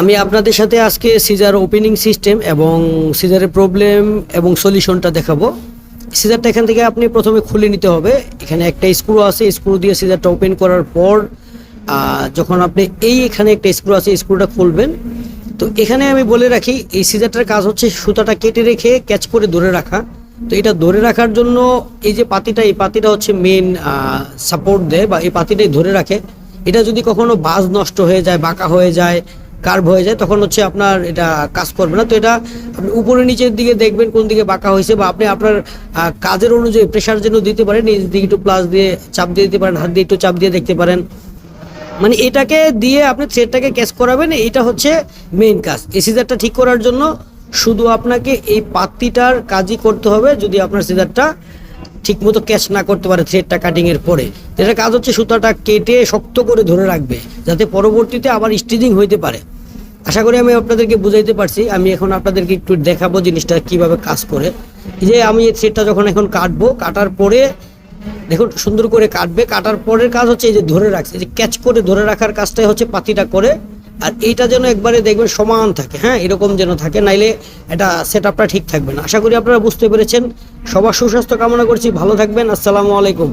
আমি আপনাদের সাথে আজকে সিজার ওপেনিং সিস্টেম এবং সিজারের প্রবলেম এবং সলিউশনটা দেখাবো। সিজারটা এখান থেকে আপনি প্রথমে খুলে নিতে হবে। এখানে একটা স্ক্রু আছে, স্ক্রু দিয়ে সিজারটা ওপেন করার পর যখন আপনি এই এখানে একটা স্ক্রু আছে, স্ক্রুটা খুলবেন। তো এখানে আমি বলে রাখি, এই সিজারটার কাজ হচ্ছে সুতাটা কেটে রেখে ক্যাচ করে ধরে রাখা। তো এটা ধরে রাখার জন্য এই যে পাতিটা, এই পাতিটা হচ্ছে মেন সাপোর্ট দেয় বা এই পাতিটাই ধরে রাখে। এটা যদি কখনো বাজ নষ্ট হয়ে যায়, বাঁকা হয়ে যায় কার্ভ হয়ে যায়, তখন হচ্ছে আপনার এটা কাজ করবে না। তো এটা আপনি উপরে নিচের দিকে দেখবেন কোন দিকে বাঁকা হয়েছে বা আপনি আপনার কাজের অনুযায়ী প্রেশার যেন দিতে পারেন নিজ দিকে একটু প্লাস দিয়ে চাপ দিয়ে দিতে পারেন, হাত দিয়ে একটু চাপ দিয়ে দেখতে পারেন। মানে এটাকে দিয়ে আপনি থ্রেডটাকে ক্যাচ করাবেন, এটা হচ্ছে মেইন কাজ। এই সিজারটা ঠিক করার জন্য শুধু আপনাকে এই পাত্তিটার কাজই করতে হবে, যদি আপনার সিজারটা ঠিকমতো ক্যাচ না করতে পারে থ্রেডটা কাটিং এর পরে। এটা কাজ হচ্ছে সুতাটা কেটে শক্ত করে ধরে রাখবে, যাতে পরবর্তীতে আবার স্টিচিং হইতে পারে। আশা করি আমি আপনাদেরকে বুঝাইতে পারছি। আমি এখন আপনাদেরকে একটু দেখাবো জিনিসটা কীভাবে কাজ করে। যে আমি এই থ্রেডটা যখন এখন কাটবো, কাটার পরে দেখুন, সুন্দর করে কাটবে। কাটার পরের কাজ হচ্ছে এই যে ধরে রাখছে। যে ক্যাচ করে ধরে রাখার কাজটাই হচ্ছে পাতিটা করে। আর এইটা যেন একবারে দেখবেন সমান থাকে হ্যাঁ? এরকম যেন থাকে, নাইলে এটা সেট আপটা ঠিক থাকবে না। আশা করি আপনারা বুঝতে পেরেছেন। সবার সুস্বাস্থ্য কামনা করছি। ভালো থাকবেন। আসসালামু আলাইকুম।